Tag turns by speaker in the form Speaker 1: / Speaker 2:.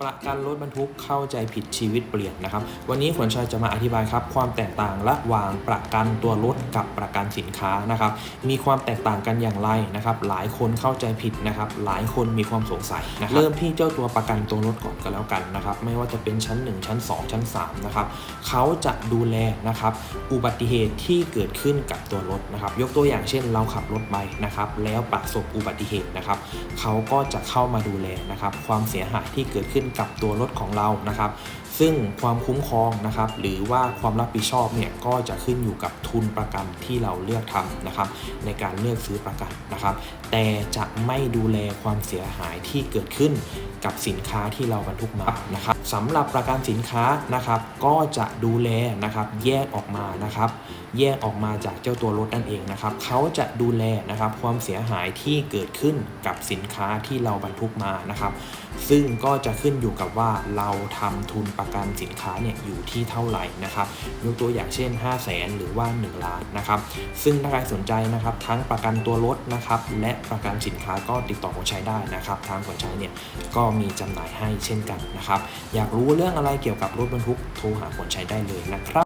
Speaker 1: ประกันรถบรรทุกเข้าใจผิดชีวิตเปลี่ยนนะครับ วันนี้ขวัญชัยจะมาอธิบายครับความแตกต่างระหว่างประกันตัวรถกับประกันสินค้านะครับ มีความแตกต่างกันอย่างไรนะครับ หลายคนเข้าใจผิดนะครับ หลายคนมีความสงสัยนะครับเริ่มที่เจ้าตัวประกันตัวรถก่อนก็แล้วกันนะครับ ไม่ว่าจะเป็นชั้น 1 ชั้น 2 ชั้น3นะครับเขาจะดูแลนะครับอุบัติเหตุที่เกิดขึ้นกับตัวรถนะครับ ยกตัวอย่างเช่น เราขับรถไปนะครับ แล้วประสบอุบัติเหตุนะครับเขาก็จะเข้ามาดูแลนะครับความเสียหายที่เกิดขึ้นกับตัวรถของเรานะครับ ซึ่งความคุ้มครองนะครับหรือว่าความรับผิดชอบเนี่ยก็จะขึ้นอยู่กับทุนประกันที่เราเลือกทำนะครับในการเลือกซื้อประกันนะครับ แต่จะไม่ดูแลความเสียหายที่เกิดขึ้นกับสินค้าที่เราบรรทุกมานะครับสำหรับประกันสินค้านะครับ ก็จะดูแลนะครับแยกออกมานะครับ แยกออกมาจากเจ้าตัวรถนั่นเองนะครับเขาจะดูแลนะครับความเสียหายที่เกิดขึ้นกับสินค้าที่เราบรรทุกมานะครับ ซึ่งก็จะขึ้นอยู่กับว่าเราทำทุนประกันสินค้าเนี่ยอยู่ที่เท่าไหร่นะครับยกตัวอย่างเช่น 5 0 0แสนหรือว่า 1 ล้านนะครับซึ่งถ้าใครสนใจนะครับทั้งประกันตัวรถนะครับและประกันสินค้าก็ติดต่อคนใช้ได้นะครับทางคนใช้เนี่ยก็มีจำหน่ายให้เช่นกันนะครับอยากรู้เรื่องอะไรเกี่ยวกับรถบรรทุกโทรหาคนใช้ได้เลยนะครับ